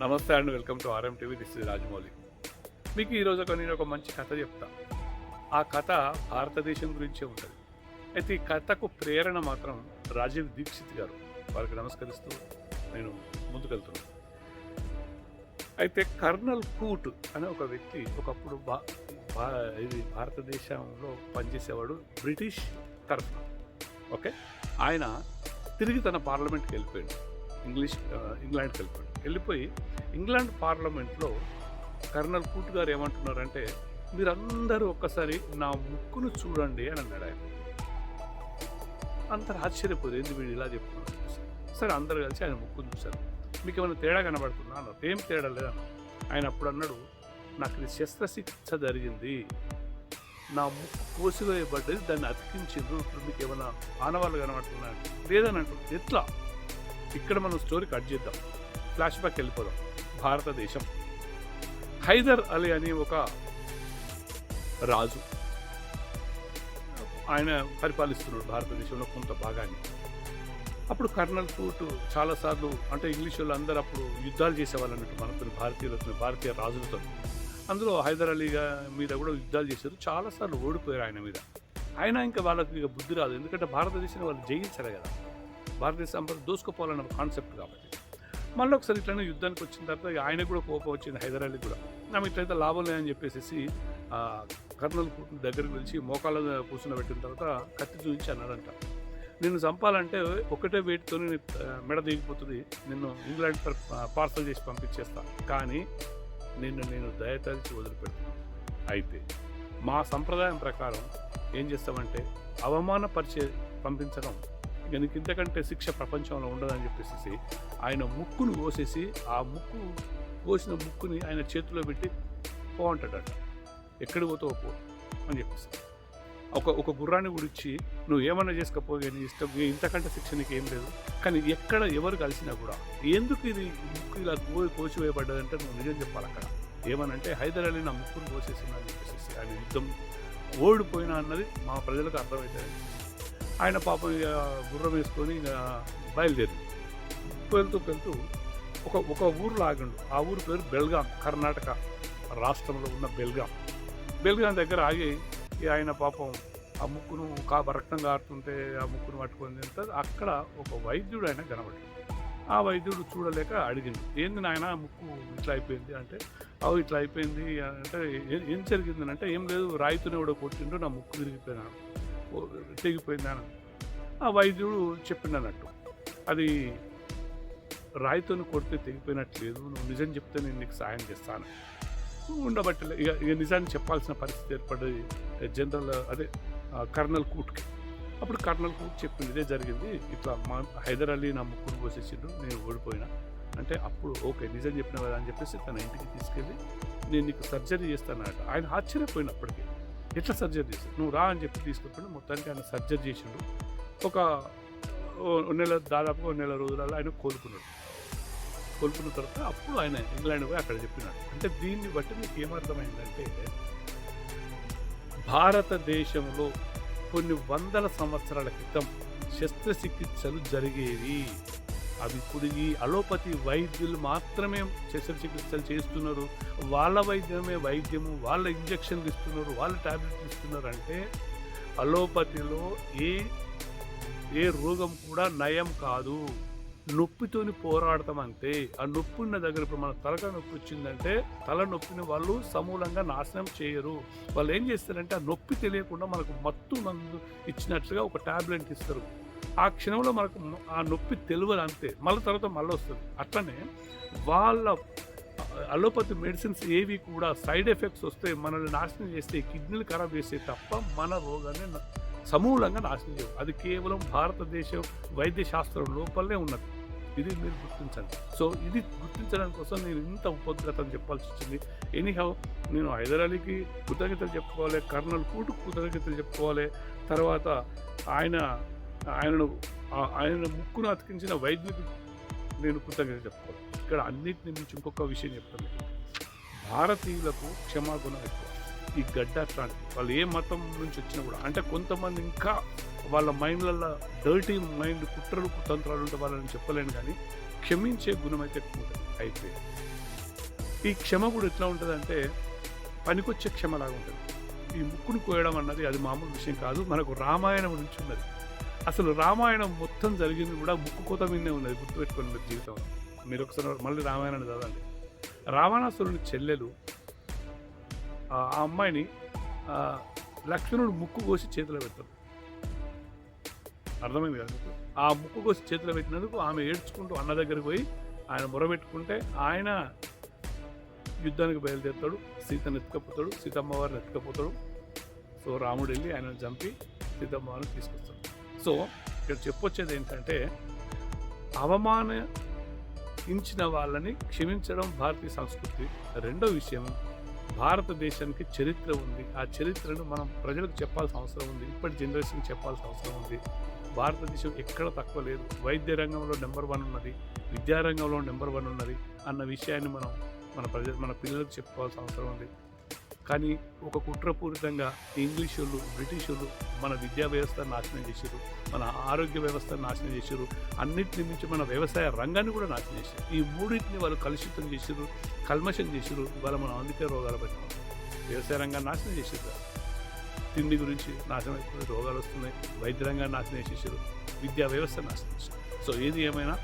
నమస్తే and welcome to RM TV this is Rajamouli. మీకు ఈరోజు ఒక నేను ఒక మంచి కథ చెప్తా. ఆ కథ భారతదేశం గురించే ఉంటుంది. అయితే ఈ కథకు ప్రేరణ మాత్రం రాజీవ్ దీక్షిత్ గారు. వారికి నమస్కరిస్తూ నేను ముందుకెళ్తున్నాను అయితే కర్నల్ కూట్ అనే ఒక వ్యక్తి ఒకప్పుడు బా బా- ఇది భారతదేశంలో పనిచేసేవాడు బ్రిటిష్ తరఫున. ఓకే? ఆయన తిరిగి తన పార్లమెంట్కి వెళ్ళిపోయాడు. ఇంగ్లీష్ ఇంగ్లాండ్కి వెళ్ళిపోయాడు. వెళ్ళిపోయి ఇంగ్లాండ్ పార్లమెంట్లో కర్నల్ కూట్ గారు ఏమంటున్నారంటే మీరందరూ ఒక్కసారి నా ముక్కును చూడండి అని అన్నాడు ఆయన. అందరు ఆశ్చర్యపోయారు. ఎందుకు వీడు ఇలా చెప్తున్నారు సరే అందరూ కలిసి ఆయన ముక్కును చూశారు. మీకు ఏమైనా తేడా కనబడుతుందా? అన్నారు. ఏం తేడా లేదన్న ఆయన అప్పుడు అన్నాడు నాకు ఇది శస్త్రచికిత్స జరిగింది. నా ముక్కు కోసివేయబడ్డది దాన్ని అతికించిండ్రు. ఇప్పుడు మీకు ఏమైనా ఆనవాళ్ళు కనబడుతున్నాయి? లేదని అంటున్నారు ఎట్లా? ఇక్కడ మనం స్టోరీ కట్ చేద్దాం. ఫ్లాష్ బ్యాక్ వెళ్ళిపోదాం. భారతదేశం. హైదర్ అలీ అని ఒక రాజు. ఆయన పరిపాలిస్తున్నాడు భారతదేశంలో కొంత భాగాన్ని. అప్పుడు కర్నల్ కూటు చాలాసార్లు అంటే ఇంగ్లీష్ వాళ్ళు అందరూ అప్పుడు యుద్ధాలు చేసేవాళ్ళు అన్నట్టు మనతో భారతీయులతో భారతీయ రాజులతో అందులో హైదర్ అలీ మీద కూడా యుద్ధాలు చేశారు. చాలాసార్లు ఓడిపోయారు ఆయన మీద. ఆయన ఇంకా వాళ్ళకి ఇక బుద్ధి రాదు. ఎందుకంటే భారతదేశాన్ని వాళ్ళు జయించారు కదా. భారతదేశ సంపద దోసుకోపోవాలన్న కాన్సెప్ట్ కాబట్టి. మళ్ళీ ఒకసారి ఇట్లనే యుద్ధానికి వచ్చిన తర్వాత ఆయన కూడా కోపం వచ్చింది హైదరాలీ కూడా. నాకు ఇట్లయితే లాభం లేదని చెప్పేసి ఆ, కర్నూలు కూతురు దగ్గరికి పిలిచి మోకాళ్ళ కూర్చుని పెట్టిన తర్వాత కత్తి చూపించి అన్నాడంట నిన్ను చంపాలంటే ఒకటే వేటితో మెడ దిగిపోతుంది. నిన్ను ఇంగ్లాండ్ పార్సల్ చేసి పంపించేస్తా. కానీ నిన్ను నేను దయతలిచి వదిలిపెడతాను అయితే మా సంప్రదాయం ప్రకారం ఏం చేస్తామంటే అవమానపరిచే పంపించడం. ఇక ఇంతకంటే శిక్ష ప్రపంచంలో ఉండదని చెప్పేసి ఆయన ముక్కును కోసేసి ఆ ముక్కు కోసిన ముక్కుని ఆయన చేతిలో పెట్టి పో అంటాడట పోతావు పో అని చెప్పేసి. ఒక ఒక గుర్రాన్ని గురించి నువ్వు ఏమన్నా చేసుకపోయే నీ ఇష్టం ఇంతకంటే శిక్ష నీకు ఏం లేదు. కానీ ఎక్కడ ఎవరు కలిసినా కూడా ఎందుకు ఇది ముక్కు ఇలా కో కోసివేయబడ్డదంటే నువ్వు నిజం చెప్పాలి అక్కడ. ఏమనంటే హైదర్ అలీ నా ముక్కును కోసేసిందని అని చెప్పేసి ఆయన యుద్ధం ఓడిపోయినా అన్నది మా ప్రజలకు అర్థమవుతుంది ఆయన పాపం ఇక గుర్రం వేసుకొని ఇక బయలుదేరింది. వెళ్తూ వెళ్తూ ఒక ఒక ఊర్లో ఆగిండు ఆ ఊరు పేరు బెల్గాం కర్ణాటక రాష్ట్రంలో ఉన్న బెల్గాం. బెల్గాం దగ్గర ఆగి ఆయన పాపం ఆ ముక్కును కా రక్తం కారుతుంటే ఆ ముక్కును పట్టుకొని తింటే అక్కడ ఒక వైద్యుడు ఆయన కనబడి ఆ వైద్యుడు చూడలేక అడిగింది ఏంది నాయన ముక్కు ఇట్లా అయిపోయింది? అంటే అవు ఇట్లా అయిపోయింది. అంటే ఏం జరిగింది? అంటే ఏం లేదు రాయితోనే కూడా కొట్టిండు నా ముక్కు తిరిగిపోయినాడు తెగిపోయిందా ఆ వైద్యుడు చెప్పిండు అన్నట్టు అది రాయితోని కొడితే తెగిపోయినట్లేదు నువ్వు నిజం చెప్తే నేను నీకు సాయం చేస్తాను. ఉండబట్టి ఇక ఇక నిజాన్ని చెప్పాల్సిన పరిస్థితి ఏర్పడింది జనరల్ అదే కర్నల్ కూట్కి అప్పుడు కర్నల్ కూట్ చెప్పింది ఇదే జరిగింది. ఇట్లా మా హైదర్ అలీ నా ముక్కును పోసేసిండు నేను ఓడిపోయినా. అంటే అప్పుడు ఓకే నిజం చెప్పిన కదా అని చెప్పేసి తన ఇంటికి తీసుకెళ్ళి నేను నీకు సర్జరీ చేస్తానట ఆయన ఆశ్చర్యపోయినప్పటికీ ఎట్లా సర్జరీ చేస్తాను నువ్వు రా అని చెప్పి తీసుకెళ్ళి మొత్తానికి ఆయన సర్జరీ చేసాడు ఒక నెల దాదాపుగా ఒక నెల రోజులలో ఆయన కోలుకున్నాడు. కోలుకున్న తర్వాత అప్పుడు ఆయన ఇంగ్లాండ్ పోయి అక్కడ చెప్పినాడు. అంటే దీన్ని బట్టి మీకు ఏమర్థమైందంటే భారతదేశంలో కొన్ని వందల సంవత్సరాల క్రితం శస్త్రచికిత్సలు జరిగేవి. అవి ఇప్పుడు ఈ అలోపతి వైద్యులు మాత్రమే శస్త్రచికిత్సలు చేస్తున్నారు. వాళ్ళ వైద్యమే వైద్యము వాళ్ళ ఇంజక్షన్లు ఇస్తున్నారు వాళ్ళ ట్యాబ్లెట్లు ఇస్తున్నారు అంటే అలోపతిలో ఏ ఏ రోగం కూడా నయం కాదు. నొప్పితోని పోరాడతాం అంతే ఆ నొప్పి ఉన్న దగ్గర ఇప్పుడు మన తలగా నొప్పి వచ్చిందంటే తల నొప్పిని వాళ్ళు సమూలంగా నాశనం చేయరు. వాళ్ళు ఏం చేస్తారంటే ఆ నొప్పి తెలియకుండా మనకు మత్తు మందు ఇచ్చినట్లుగా ఒక ట్యాబ్లెట్ ఇస్తారు. ఆ క్షణంలో మనకు ఆ నొప్పి తెలియదు అంతే. మళ్ళీ తర్వాత మళ్ళీ వస్తుంది. అట్లనే వాళ్ళ అలోపతి మెడిసిన్స్ ఏవి కూడా సైడ్ ఎఫెక్ట్స్ వస్తే మనల్ని నాశనం చేస్తే కిడ్నీలు ఖరాబ్ చేస్తే తప్ప మన రోగాన్ని సమూలంగా నాశనం చేయవు. అది కేవలం భారతదేశం వైద్య శాస్త్రం లోపలనే ఉన్నది. ఇది మీరు గుర్తించండి. సో ఇది గుర్తించడం కోసం నేను ఇంత ఉపద్రతం చెప్పాల్సి వచ్చింది. ఎనీహౌ నేను హైదరాలీకి కృతజ్ఞతలు చెప్పుకోవాలి కర్నల్ కూటు కృతజ్ఞతలు చెప్పుకోవాలి. తర్వాత ఆయన ఆయనను ఆయన ముక్కును అతికించిన వైద్యుడికి నేను కృతజ్ఞత చెప్పుకోవాలి. ఇక్కడ అన్నింటిని మించి ఇంకొక విషయం చెప్తాను. భారతీయులకు క్షమాగుణం ఎక్కువ. ఈ గడ్డ అట్లాంటి వాళ్ళు ఏ మతం నుంచి వచ్చినా కూడా అంటే కొంతమంది ఇంకా వాళ్ళ మైండ్లలో డర్టీ మైండ్ కుట్రలు కుతంత్రాలు ఉంటే వాళ్ళని చెప్పలేను కానీ క్షమించే గుణం అయితే ఎక్కువ ఉంటుంది. అయితే ఈ క్షమ కూడా ఎట్లా ఉంటుందంటే పనికొచ్చే క్షమలాగా ఉంటుంది. ఈ ముక్కును కోయడం అన్నది అది మామూలు విషయం కాదు. మనకు రామాయణం నుంచి ఉన్నది. అసలు రామాయణం మొత్తం జరిగింది కూడా ముక్కు కోత మీదనే ఉన్నది గుర్తుపెట్టుకోండి మీరు జీవితం. మీరు ఒకసారి మళ్ళీ రామాయణాన్ని చదవండి. రావణాసురుని చెల్లెలు ఆ అమ్మాయిని లక్ష్మణుడు ముక్కు కోసి చేతిలో పెడతాడు అర్థమైంది కాదు ఆ ముక్కు కోసి చేతిలో పెట్టినందుకు ఆమె ఏడ్చుకుంటూ అన్న దగ్గరికి పోయి ఆయన మొరబెట్టుకుంటే ఆయన యుద్ధానికి బయలుదేరుతాడు సీతను ఎత్తుకపోతాడు సీతమ్మ వారిని ఎత్తుకపోతాడు. సో రాముడు వెళ్ళి ఆయనను చంపి సీతమ్మవారిని తీసుకొస్తాడు. సో ఇక్కడ చెప్పొచ్చేది ఏంటంటే అవమానించిన వాళ్ళని క్షమించడం భారతీయ సంస్కృతి. రెండో విషయం భారతదేశానికి చరిత్ర ఉంది. ఆ చరిత్రను మనం ప్రజలకు చెప్పాల్సిన అవసరం ఉంది. ఇప్పటి జనరేషన్కి చెప్పాల్సిన అవసరం ఉంది. భారతదేశం ఎక్కడ తక్కువ లేదు. వైద్య రంగంలో నెంబర్ వన్ ఉన్నది. విద్యారంగంలో నెంబర్ వన్ ఉన్నది అన్న విషయాన్ని మనం మన ప్రజ మన పిల్లలకు చెప్పుకోవాల్సిన అవసరం ఉంది. కానీ ఒక కుట్రపూరితంగా ఇంగ్లీష్ వాళ్ళు బ్రిటిష్ వాళ్ళు మన విద్యా వ్యవస్థ నాశనం చేశారు మన ఆరోగ్య వ్యవస్థ నాశనం చేశారు అన్నింటిని మించి మన వ్యవసాయ రంగాన్ని కూడా నాశనం చేశారు. ఈ మూడింటిని వాళ్ళు కలుషితం చేశారు కల్మషం చేశారు ఇవాళ మనం అందుకే రోగాలు పెట్టాం. వ్యవసాయ రంగాన్ని నాశనం చేశారు తిండి గురించి నాశనం అయిపోయి రోగాలు వస్తున్నాయి వైద్య రంగాన్ని నాశనం చేసేసారు విద్యా వ్యవస్థ నాశనం చేశారు. సో ఏది ఏమైనా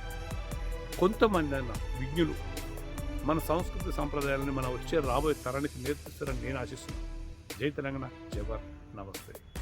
కొంతమంది అన్న విజ్ఞులు మన సంస్కృతి సాంప్రదాయాలను మన వచ్చే రాబోయే తరానికి నేర్పిస్తారని నేను ఆశిస్తున్నాను. జై తెలంగాణ. జై నమస్తే.